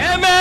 Amen.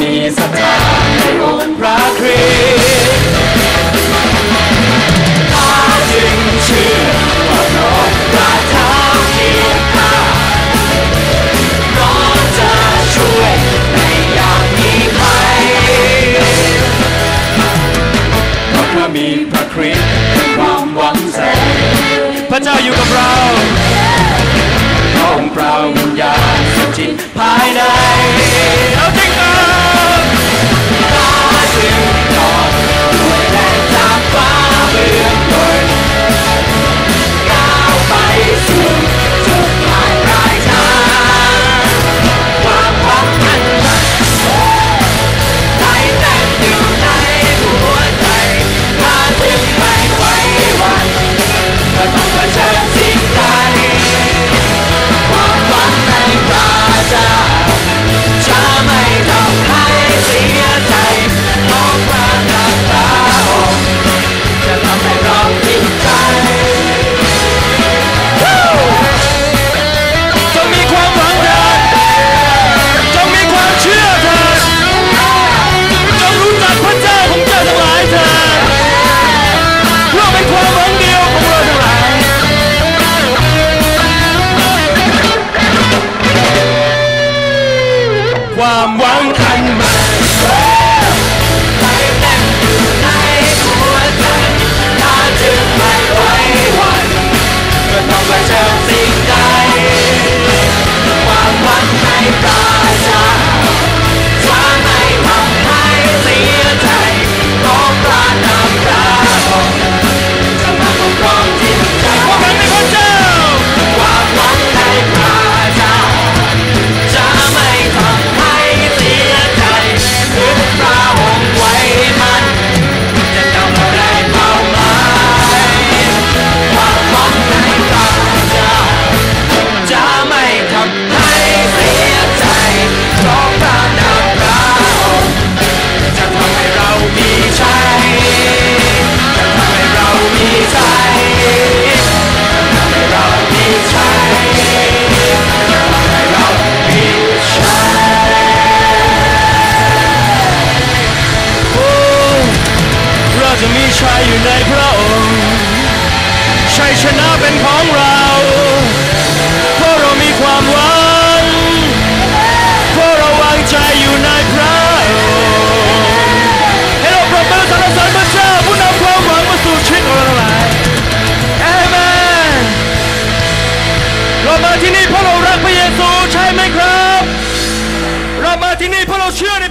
มีศรัทธาในองค์พระคริสต์ถ้าจึงชื่อว่าพทับเคียงข้างพระจะช่วยในยามมีภัยเพราะพระมีพระคริสต์เป็นความหวังแสงพระเจ้าอยู่กับ เป็นของเราเพราะเรามีความหวังเพราะเราวางใจอยู่ในพระองค์ให้เราปรบมือสรรเสริญพระเจ้าผู้นำความหวังมาสู่ชีวิตของเราทั้งหลายเอเมนเรามาที่นี่เพราะเรารักพระเยซูใช่ไหมครับ เรามาที่นี่เพราะเราเชื่อใน